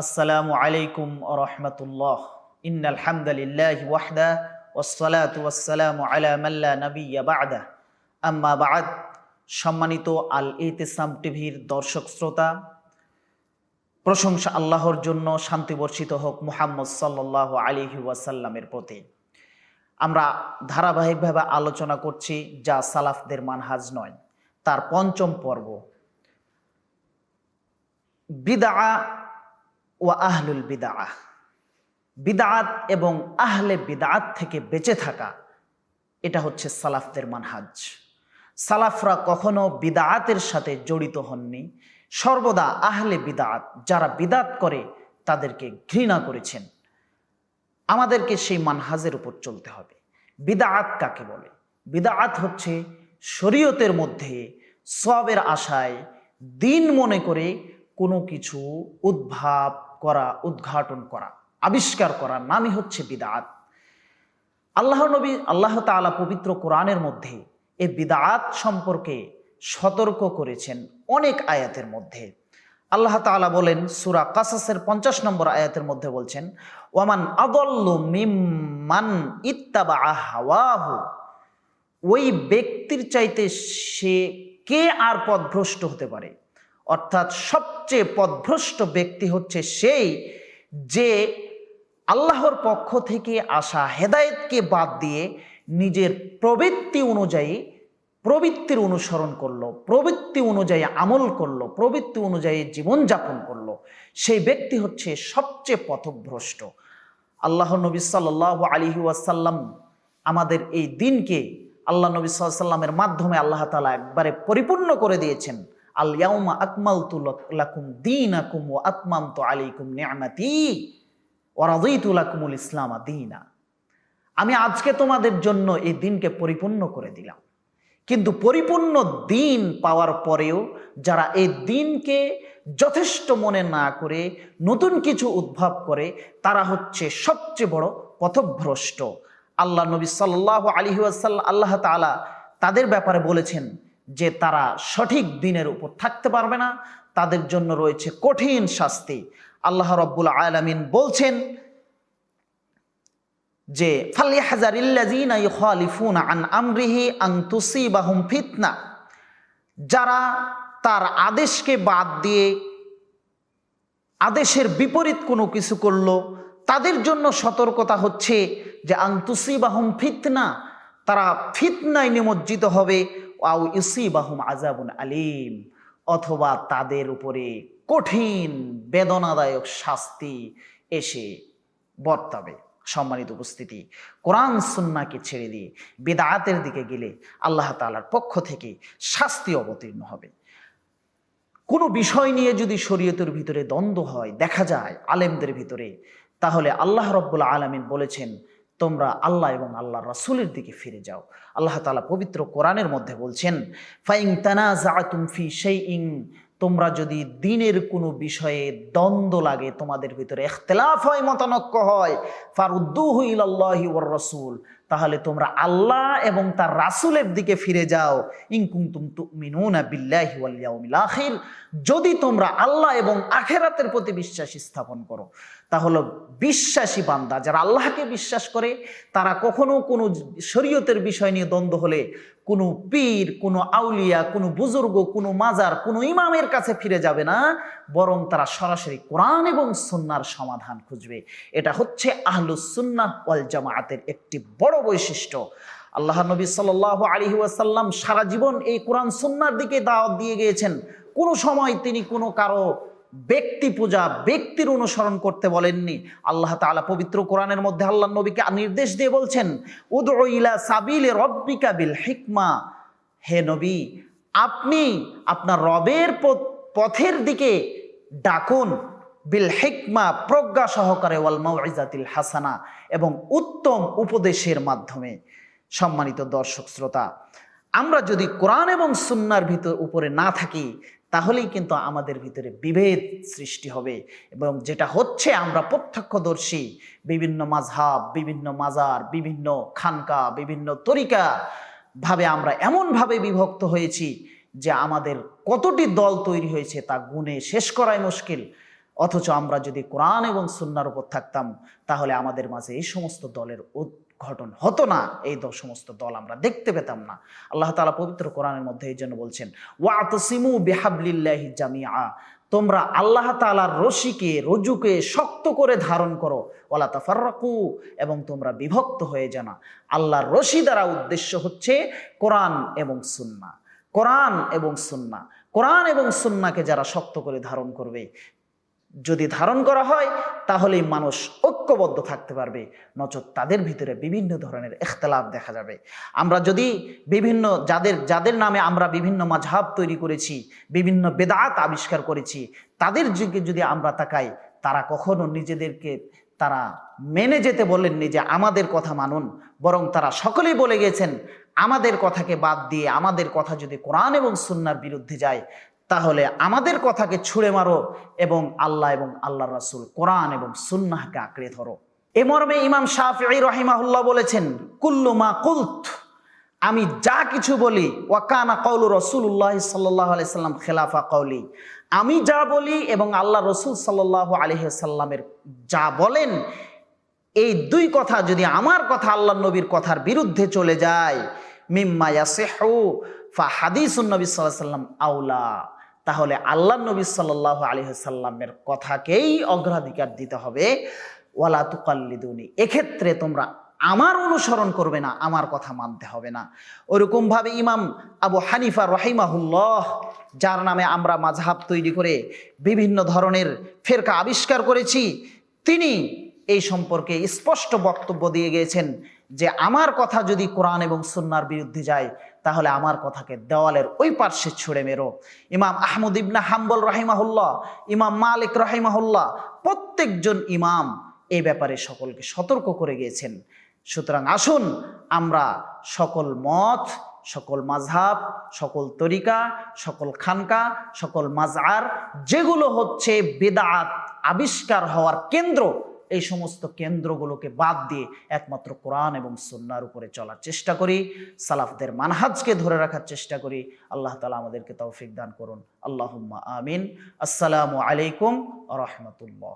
আসসালামু আলাইকুম রহমতুল্লাহ। ইন্নাল হামদুলিল্লাহ ওয়াহদা ওয়াসসালাতু ওয়াসসালামু আলা নাবিয়্যা বা'দা। আম্মা সম্মানিত আল ইতিসাম টিভির দর্শক শ্রোতা, প্রশংসা আল্লাহর জন্য শান্তি বর্ষিত হোক মুহাম্মদ সাল্লাহ আলিহি ওয়াসাল্লামের প্রতি। আমরা ধারাবাহিকভাবে আলোচনা করছি যা সালাফদের মানহাজ নয়, তার পঞ্চম পর্ব। বিদা ও আহলুল বিদা বিদাত এবং আহলে বিদাত থেকে বেঁচে থাকা, এটা হচ্ছে সালাফদের মানহাজ। সালাফরা কখনো বিদাতের সাথে জড়িত হননি। সর্বদা আহলে বিদাত যারা বিদাত করে, তাদেরকে ঘৃণা করেছেন। আমাদেরকে সেই মানহাজের উপর চলতে হবে। বিদাত কাকে বলে? বিদাত হচ্ছে শরীয়তের মধ্যে সবের আশায় দিন মনে করে কোনো কিছু উদ্ভাব করা, উদ্ঘাটন করা, আবিষ্কার করা নামই হচ্ছে বিদাত। আল্লাহ নবী, আল্লাহ তাআলা পবিত্র কোরআনের মধ্যে এ বিদাত সম্পর্কে সতর্ক করেছেন অনেক আয়াতের মধ্যে। আল্লাহ তাআলা বলেন, সুরা কাসাসের পঞ্চাশ নম্বর আয়াতের মধ্যে বলছেন, ওয়ামান আদল্লু মিম্মান ইত্তাবা হাওয়াহু ওই ব্যক্তির চাইতে সে কে আর পথভ্রষ্ট হতে পারে? অর্থাৎ সবচেয়ে পথভ্রষ্ট ব্যক্তি হচ্ছে সেই যে আল্লাহর পক্ষ থেকে আসা হেদায়েতকে বাদ দিয়ে নিজের প্রবৃত্তি অনুযায়ী, প্রবৃত্তির অনুসরণ করল, প্রবৃত্তি অনুযায়ী আমল করল, প্রবৃত্তি অনুযায়ী জীবনযাপন করল, সেই ব্যক্তি হচ্ছে সবচেয়ে পথভ্রষ্ট। আল্লাহ নবী সাল্লাহ আলিহি ওয়াসাল্লাম আমাদের এই দিনকে আল্লাহ নবী সাল্লামের মাধ্যমে আল্লাহ তালা একবারে পরিপূর্ণ করে দিয়েছেন। আল ইয়াউমা আকমাল লাকুম দিন আকুম ও আত্মাম তো আলাইকুম নিয়ামাতি ওরাদুল ইসলাম দিনা। আমি আজকে তোমাদের জন্য এই দিনকে পরিপূর্ণ করে দিলাম। কিন্তু পরিপূর্ণ দিন পাওয়ার পরেও যারা এই দিনকে যথেষ্ট মনে না করে, নতুন কিছু উদ্ভব করে, তারা হচ্ছে সবচেয়ে বড় পথভ্রষ্ট। আল্লাহ নবী সাল্লাহ আলী আসাল্লাহ আল্লাহ তালা তাদের ব্যাপারে বলেছেন যে তারা সঠিক দিনের উপর থাকতে পারবে না, তাদের জন্য রয়েছে কঠিন শাস্তি। আল্লাহ রব্বুল আলমিন বলছেন যে ফিতনা। যারা তার আদেশকে বাদ দিয়ে আদেশের বিপরীত কোনো কিছু করল, তাদের জন্য সতর্কতা হচ্ছে যে আং তুসিবাহুম ফিতনা। তারা ফিতনায় নিমজ্জিত হবে আউ ইসিবাহুম আজাবুন আলিম, অথবা তাদের উপরে কঠিন, বেদনাদায়ক শাস্তি এসে বর্তাবে। সম্মানিত উপস্থিতি, কোরআন সুন্নাকে ছেড়ে দিয়ে বেদাতের দিকে গেলে আল্লাহ তালার পক্ষ থেকে শাস্তি অবতীর্ণ হবে। কোনো বিষয় নিয়ে যদি শরীয়তের ভিতরে দ্বন্দ্ব হয়, দেখা যায় আলেমদের ভিতরে, তাহলে আল্লাহ রব্বুল আলমিন বলেছেন তোমরা আল্লাহ এবং আল্লাহ রাসুলের দিকে ফিরে যাও। আল্লাহ তালা পবিত্র কোরআনের মধ্যে বলছেন ফাইং তানা সেই ইং তোমরা যদি দিনের কোনো বিষয়ে দ্বন্দ্ব লাগে, তোমাদের ভিতরে এখতলাফ হয় মতানক্য হয় ফারুদ্দু ইলাল্লাহি ওর রসুল। তাহলে তোমরা আল্লাহ এবং তার রাসুলের দিকে ফিরে যাও। ইনকুম তুম তুমিনুনা বিল্লাহি যদি তোমরা আল্লাহ এবং আখেরাতের প্রতি বিশ্বাস স্থাপন করো, তাহলে বিশ্বাসী বান্দা, যারা আল্লাহকে বিশ্বাস করে, তারা কখনো কোনো শরীয়তের বিষয় নিয়ে দ্বন্দ্ব হলে কোনো পীর, কোনো আউলিয়া, কোনো বুজুর্গ, কোনো মাজার, কোনো ইমামের কাছে ফিরে যাবে না, বরং তারা সরাসরি কোরআন এবং সুন্নার সমাধান খুঁজবে। এটা হচ্ছে আহলুসুন্নাহ ওয়াল জামায়াতের একটি বড় বৈশিষ্ট্য। আল্লাহ নবী সাল আলহি ওয়াসাল্লাম সারা জীবন এই কোরআন সুন্নার দিকে দাওয়াত দিয়ে গিয়েছেন। কোনো সময় তিনি কোনো কারও ব্যক্তি পূজা, ব্যক্তির অনুসরণ করতে বলেননি। আল্লাহ তালা পবিত্র কোরআনের মধ্যে আল্লাহ নবীকে নির্দেশ দিয়ে বলছেন উদইলা সাবিলে রব্বিকা বিল হিকমা। হে নবী, আপনি আপনার রবের পথের দিকে ডাকুন। বিল হিকমা প্রজ্ঞা সহকারে ওয়াল মাউজাতিল হাসানা এবং উত্তম উপদেশের মাধ্যমে সম্মানিত দর্শক শ্রোতা, আমরা যদি কোরআন এবং সুন্নার ভিতর উপরে না থাকি, তাহলেই কিন্তু আমাদের ভিতরে বিভেদ সৃষ্টি হবে এবং যেটা হচ্ছে আমরা প্রত্যক্ষদর্শী, বিভিন্ন মাঝহাব বিভিন্ন মাজার, বিভিন্ন খানকা, বিভিন্ন তরিকা ভাবে আমরা এমনভাবে বিভক্ত হয়েছি যে আমাদের কতটি দল তৈরি হয়েছে তা গুণে শেষ করাই মুশকিল। অথচ আমরা যদি কোরআন এবং সুন্নার উপর থাকতাম, তাহলে আমাদের মাঝে এই সমস্ত দলের উদ্ঘটন হতো না, এই সমস্ত দল আমরা দেখতে পেতাম না। আল্লাহ তাআলা পবিত্র কোরআনের মধ্যে এই জন্য বলছেন, ওয়াতসিমু বিহাবলিল্লাহি জামিআ তোমরা আল্লাহ তাআলার রশিকে রজুকে শক্ত করে ধারণ করো, ওয়ালা তাফাররাকু, এবং তোমরা বিভক্ত হয়ে জানা আল্লাহর রশি দ্বারা উদ্দেশ্য হচ্ছে কোরআন এবং সুন্না। কোরআন এবং সুন্না। কোরআন এবং সুন্নাকে যারা শক্ত করে ধারণ করবে যদি ধারণ করা হয়, তাহলেই মানুষ ঐক্যবদ্ধ থাকতে পারবে। নচত তাদের ভিতরে বিভিন্ন ধরনের ইখতলাফ দেখা যাবে। আমরা যদি বিভিন্ন যাদের যাদের নামে আমরা বিভিন্ন মাঝহাব তৈরি করেছি, বিভিন্ন বেদাত আবিষ্কার করেছি, তাদের যুগে যদি আমরা তাকাই, তারা কখনো নিজেদেরকে, তারা মেনে যেতে বলেননি যে আমাদের কথা মানুন, বরং তারা সকলেই বলে গেছেন, আমাদের কথাকে বাদ দিয়ে আমাদের কথা যদি কোরআন এবং সুন্নার বিরুদ্ধে যায় তাহলে আমাদের কথাকে ছুঁড়ে মারো এবং আল্লাহ এবং আল্লাহ রাসূল কোরআন এবং সুন্নাহকে আঁকড়ে ধরো। এ মর্মে ইমাম শাফি রহিমাহুল্লাহ বলেছেন, কুল্লু মা কুলত আমি যা কিছু বলি ওয়াকানা কৌলু রসুল্লাহ সাল্লাহ আলাইসাল্লাম খেলাফা কৌলি আমি যা বলি এবং আল্লাহ রসুল সাল্লাহ আলহিসাল্লামের যা বলেন, এই দুই কথা যদি আমার কথা আল্লাহ নবীর কথার বিরুদ্ধে চলে যায়, মিম্মা ইয়াসিহু ফা হাদিসুন নবী আলাইহি সাল্লাম আউলা তাহলে আল্লাহ নবী সাল্লাল্লাহু আলাইহি সাল্লামের কথাকেই অগ্রাধিকার দিতে হবে। ওয়ালা তুকাল্লিদুনি, এক্ষেত্রে তোমরা আমার অনুসরণ করবে না, আমার কথা মানতে হবে না। ওরকম ভাবে ইমাম আবু হানিফা রহিমাহুল্লাহ, যার নামে আমরা মাঝহাব তৈরি করে বিভিন্ন ধরনের ফেরকা আবিষ্কার করেছি, তিনি এই সম্পর্কে স্পষ্ট বক্তব্য দিয়ে গিয়েছেন যে আমার কথা যদি কোরআন এবং সুন্নার বিরুদ্ধে যায়, তাহলে আমার কথাকে দেওয়ালের ওই পার্শ্বে ছুড়ে মেরো। ইমাম আহমদ ইবনা হাম্বল রাহিমাহুল্লাহ, ইমাম মালিক রাহিমাহুল্লাহ, প্রত্যেকজন ইমাম এ ব্যাপারে সকলকে সতর্ক করে গিয়েছেন। সুতরাং আসুন, আমরা সকল মত, সকল মাঝহাব সকল তরিকা, সকল খানকা, সকল মাজার যেগুলো হচ্ছে বেদাত আবিষ্কার হওয়ার কেন্দ্র এই সমস্ত কেন্দ্রগুলোকে বাদ দিয়ে একমাত্র কোরআন এবং সন্ন্যার উপরে চলার চেষ্টা করি। সালাফদের মানহাজকে ধরে রাখার চেষ্টা করি। আল্লাহ তালা আমাদেরকে তৌফিক দান করুন। আল্লাহ আমিন। আসসালামু আলাইকুম রহমতুল্লাহ।